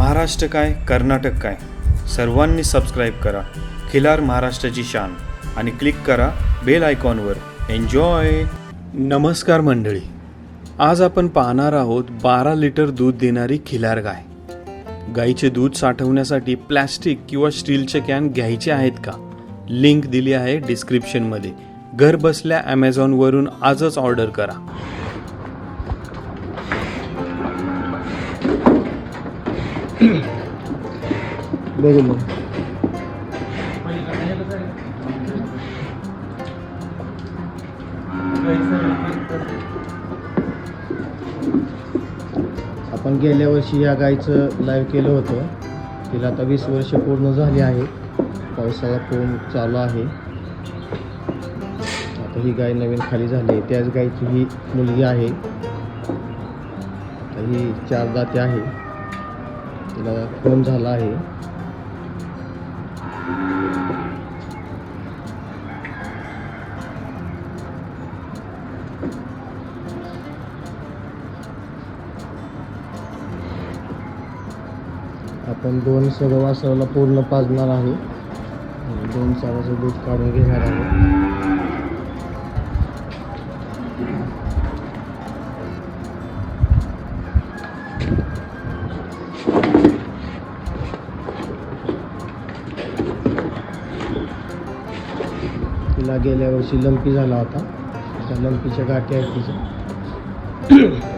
महाराष्ट्र काय कर्नाटक काय? सर्वांनी सबस्क्राईब करा. खिलार महाराष्ट्राची शान. आणि क्लिक करा बेल आयकॉनवर एन्जॉय नमस्कार मंडळी. आज आपण पाहणार आहोत बारा लिटर दूध देणारी खिलार गाय. गाईचे दूध साठवण्यासाठी प्लॅस्टिक किंवा स्टीलचे कॅन घ्यायचे आहेत का? लिंक दिली आहे डिस्क्रिप्शनमध्ये घर बसल्या ॲमेझॉनवरून आजच ऑर्डर करा. बघू आपण गेल्या वर्षी या गायचं लाईव्ह केलं होतं. तिला आता वीस वर्ष पूर्ण झाली आहे. पावसाळा पूर्ण चालू आहे. आता ही गाय नवीन खाली झाली आहे. त्याच गायची ही मुलगी आहे. ही चार दाते आहे. तिला फोन झाला आहे. आपण दोन सर्व वासराला पूर्ण पाजणार आहे. दोन साराचं दूध काढून घेणार आहे. तिला गेल्या वर्षी लंपी झाला होता. त्या लंपीच्या गाठी आहेत तिच्या.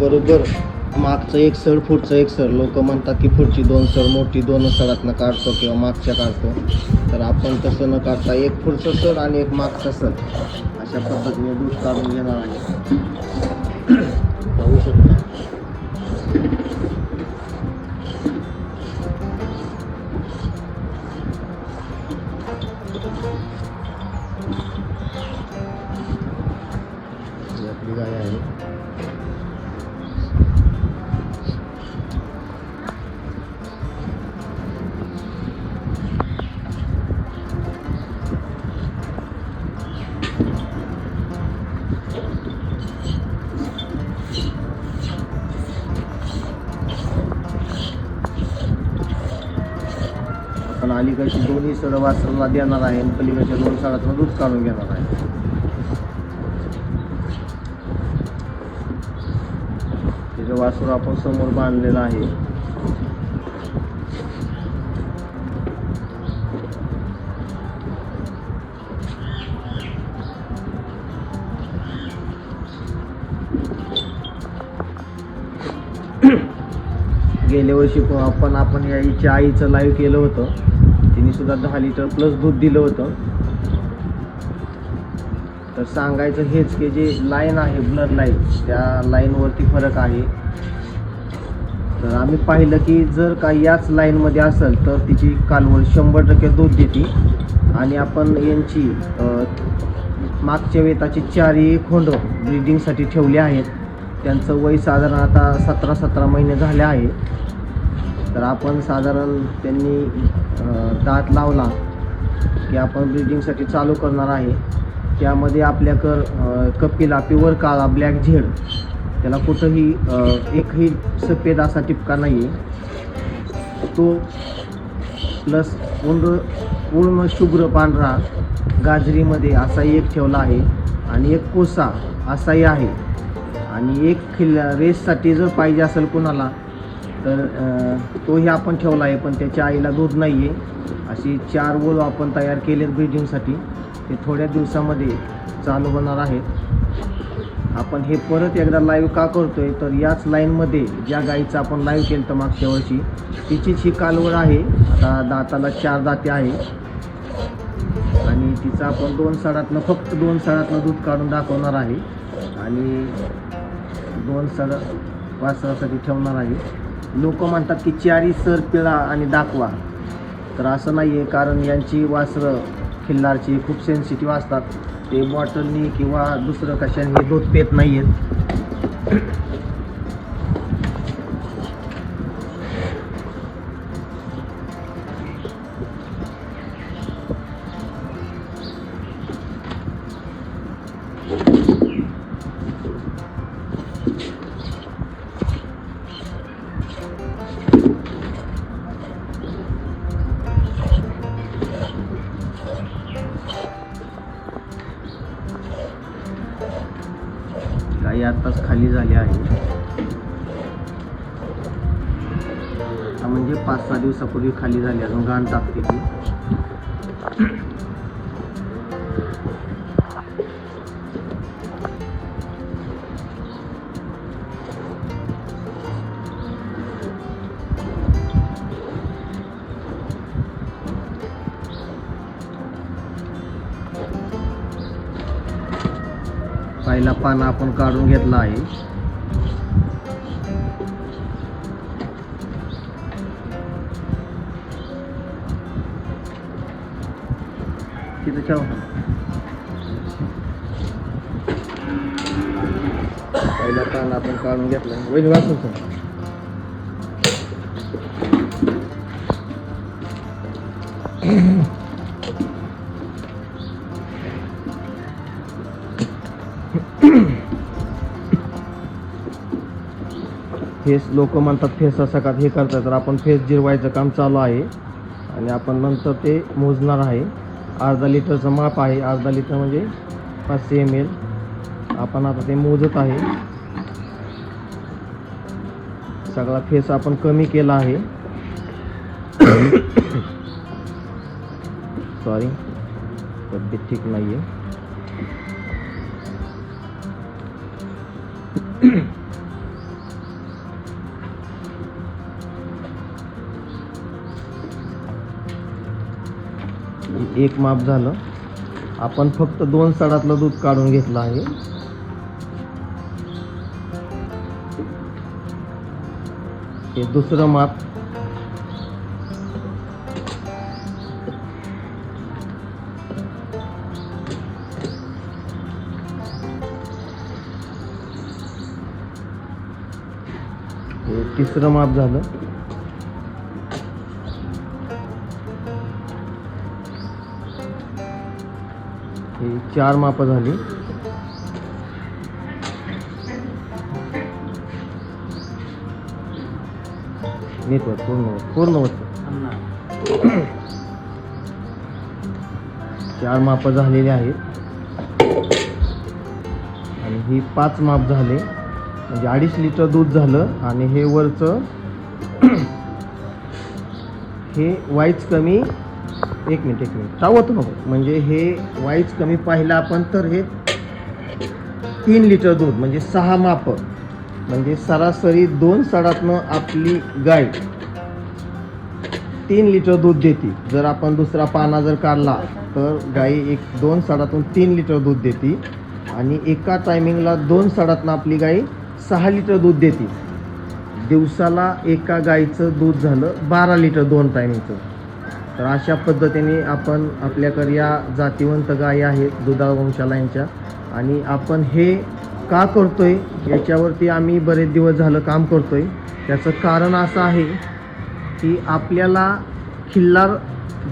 बरोबर. मागचं एक सड पुढचं एक सड लोक म्हणतात की पुढची दोन सड मोठी दोन सडातनं काढतो किंवा मागच्या काढतो. तर आपण तसं न काढता एक पुढचं सड आणि एक मागचा सड अशा पद्धतीने दूध काढून घेणार आहे. पलीकडची दोन्ही सड वासराला देणार आहे आणि पलीकडच्या दोन सडातून दूध काढून घेणार आहे. त्याचं वासरू आपण समोर बांधलेलं आहे. गेल्या वर्षी पण आपण आपण या आईच्या आईचं लाईव्ह केलं होतं. तिने सुद्धा दहा लिटर प्लस दूध दिलं होतं. तर सांगायचं हेच की जे लाईन आहे ब्लड लाईन त्या लाईनवरती फरक आहे. तर आम्ही पाहिलं की जर का याच लाईनमध्ये असेल तर तिची कालवड शंभर टक्के दूध देते. आणि आपण यांची मागच्या वेताची चारही खोंड ब्रिडिंगसाठी ठेवले आहेत. त्यांचं वय साधारण आता सतरा सतरा महिने झाले आहे. तर आपण साधारण त्यांनी दात लावला की आपण ब्रिडिंगसाठी चालू करणार आहे. त्यामध्ये आपल्याकडं कपिला पिवर काळा ब्लॅक झेड त्याला कुठंही एकही सफेद असा टिपका नाही आहे तो प्लस पूर्ण पूर्ण शुभ्र पांढरा गाजरीमध्ये असाही एक ठेवला आहे आणि एक कोसा असाही आहे. आणि एक खिल्ला रेससाठी जर पाहिजे असेल कोणाला तर तोही आपण ठेवला आहे पण त्याच्या आईला दूध नाही आहे अशी चार वळू आपण तयार केलेत ब्रिडिंगसाठी ते थोड्या दिवसामध्ये चालू होणार आहेत. आपण हे परत एकदा लाईव्ह का करतो आहे तर याच लाईनमध्ये ज्या गाईचं आपण लाईव्ह केलं तर मागच्या वर्षी तिचीच ही कालवड आहे. आता दाताला चार दाते आहे आणि तिचं आपण दोन साडातनं फक्त दोन साडातनं दूध काढून दाखवणार आहे. आणि दोन सड वासरासाठी ठेवणार आहे. लोक म्हणतात की चारी सर पिळा आणि दाखवा. तर असं नाही आहे कारण यांची वासरं खिल्लारची खूप सेन्सिटिव्ह असतात. ते बॉटलनी किंवा दुसरं कशाने दूध पेत नाही आहेत काही आत्ताच खाली झाली आहे. म्हणजे पाच सहा दिवसापूर्वी खाली झाली अजून घाण टाकते ती. पहिला पान आपण काढून घेतला आहे. तिथं ठेव. पहिला पान आपण काढून घेतला. वैल वाचून फेस लोक म्हणतात फेस असा का हे करतात तर आपण फेस जिरवायचं काम चालू आहे. आणि आपण नंतर ते मोजणार आहे. अर्धा लिटरचं माप आहे. अर्धा लिटर म्हणजे पाचशे एम एल आपण आता ते मोजत आहे. सगळा फेस आपण कमी केला आहे. सॉरी तब्येत ठीक नाही आहे एक माप झालं. आपण फक्त दोन सडातलं दूध काढून घेतलं आहे. हे दुसरं माप. तिसरं माप झालं. ही चार मापं झाली. नीट पूर्ण पूर्ण होत. चार मापं झालेली आहेत. आणि ही पाच माप झाले. म्हणजे अडीच लिटर दूध झालं आणि हे वरचं हे वाईच कमी एक मिनिट एक मिनिट. चावत नको. म्हणजे हे वाईज कमी पाहिलं आपण तर हे तीन लिटर दूध म्हणजे सहा माप. म्हणजे सरासरी दोन सडातनं आपली गाय तीन लिटर दूध देते. जर आपण दुसरा पाना जर काढला तर गाई एक दोन सडातून तीन लिटर दूध देते. आणि एका टायमिंगला दोन सडातनं आपली गाई सहा लिटर दूध देते. दिवसाला एका गाईचं दूध झालं बारा लिटर दोन टायमिंगचं तर अशा पद्धतीने आपण आपल्याकडे या जातीवंत गायी आहेत दुधाळ वंशालांच्या. आणि आपण हे का करतो आहे याच्यावरती आम्ही बरेच दिवस झालं काम करतो आहे त्याचं कारण असं आहे की आपल्याला खिल्लार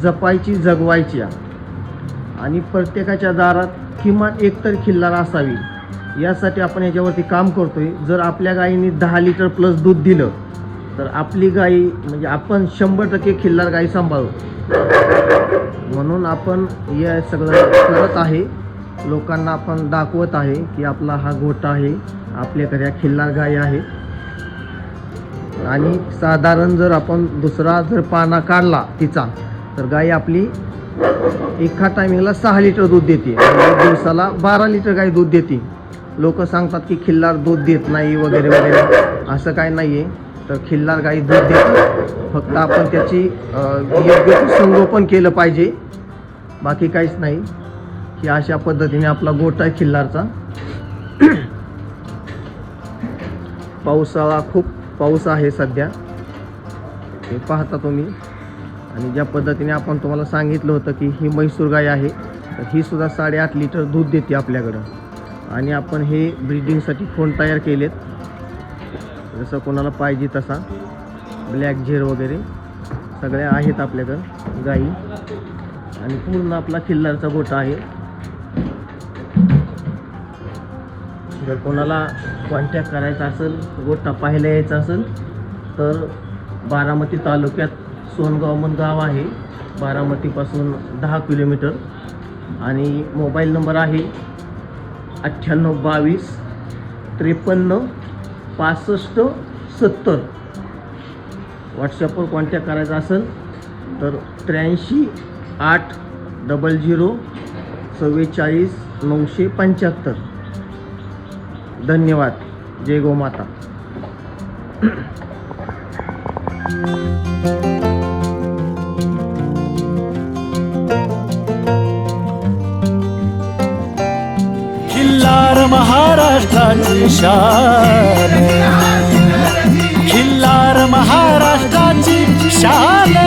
जपायची जगवायची आणि प्रत्येकाच्या दारात किमान एकतर खिल्लार असावी. यासाठी आपण याच्यावरती काम करतो आहे जर आपल्या गायीने दहा लिटर प्लस दूध दिलं तर आपली गाई म्हणजे आपण शंभर टक्के खिल्लार गाई सांभाळू. म्हणून आपण हे सगळं करत आहे. लोकांना आपण दाखवत आहे की आपला हा गोठा आहे. आपल्याकडे ह्या खिल्लार गाई आहे आणि साधारण जर आपण दुसरा जर पाना काढला तिचा तर गाई आपली एका टायमिंगला सहा लिटर दूध देते. म्हणजे दिवसाला बारा लिटर गाई दूध देते. लोक सांगतात की खिल्लार दूध देत नाही वगैरे वगैरे. असं काय नाही आहे तर खिल्लार गाई दूध देते. फक्त आपण त्याची योग्य संगोपन केलं पाहिजे. बाकी काहीच नाही. की अशा पद्धतीने आपला गोट आहे खिल्लारचा. पावसाळा खूप पाऊस आहे सध्या. हे पाहता तुम्ही. आणि ज्या पद्धतीने आपण तुम्हाला सांगितलं होतं की ही म्हैसूर गाय आहे तर ही सुद्धा साडेआठ लिटर दूध देते आपल्याकडं. आणि आपण हे ब्रीडिंगसाठी फोन तयार केलेत. जसं कोणाला पाहिजे तसा. ब्लॅक झेर वगैरे सगळ्या आहेत आपल्याकडं गाई. आणि पूर्ण आपला खिल्लारचा गोठा आहे. जर कोणाला कॉन्टॅक्ट करायचा असेल गोठा पाहायला यायचा असेल तर बारामती तालुक्यात सोनगाव म्हणून गाव आहे. बारामतीपासून दहा किलोमीटर. आणि मोबाईल नंबर आहे अठ्ठ्याण्णव बावीस त्रेपन्न पासष्ट सत्तर. व्हॉट्सॲपवर कॉन्टॅक्ट करायचा असेल तर त्र्याऐंशी आठ डबल झिरो चव्वेचाळीस नऊशे पंच्याहत्तर. धन्यवाद. जय गोमाता. महाराष्ट्राची शान. खिल्लार महाराष्ट्राची शान.